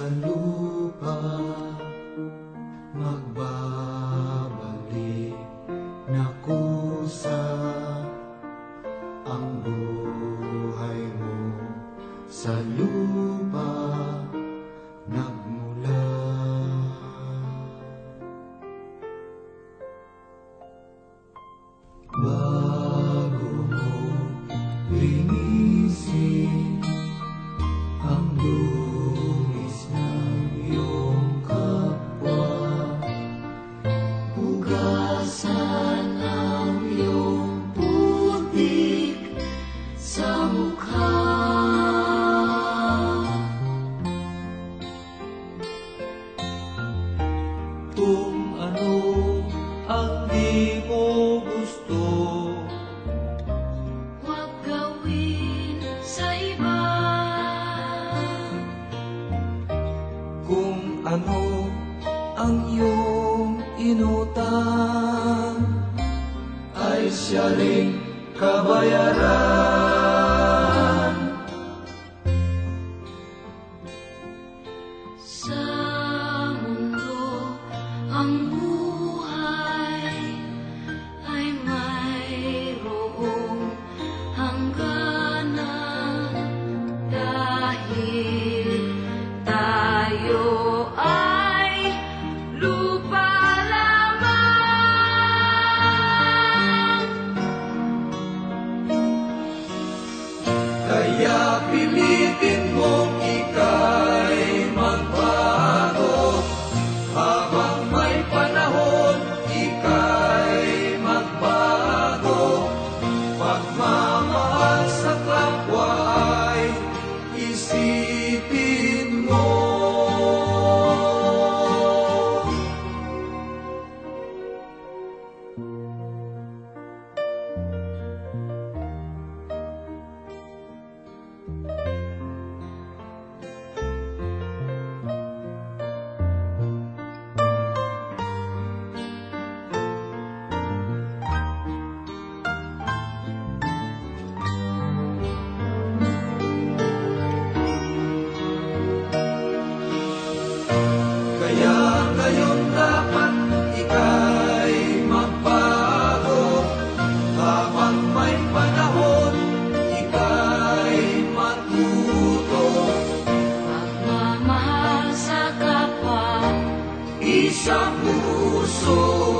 lupa Magbabalik na kusa Ang buhay mo sa lupa Kung ano ang di gusto Huwag gawin sa iba ano ang iyong inutang Ay siya ring kabayaran Mama. isang puso.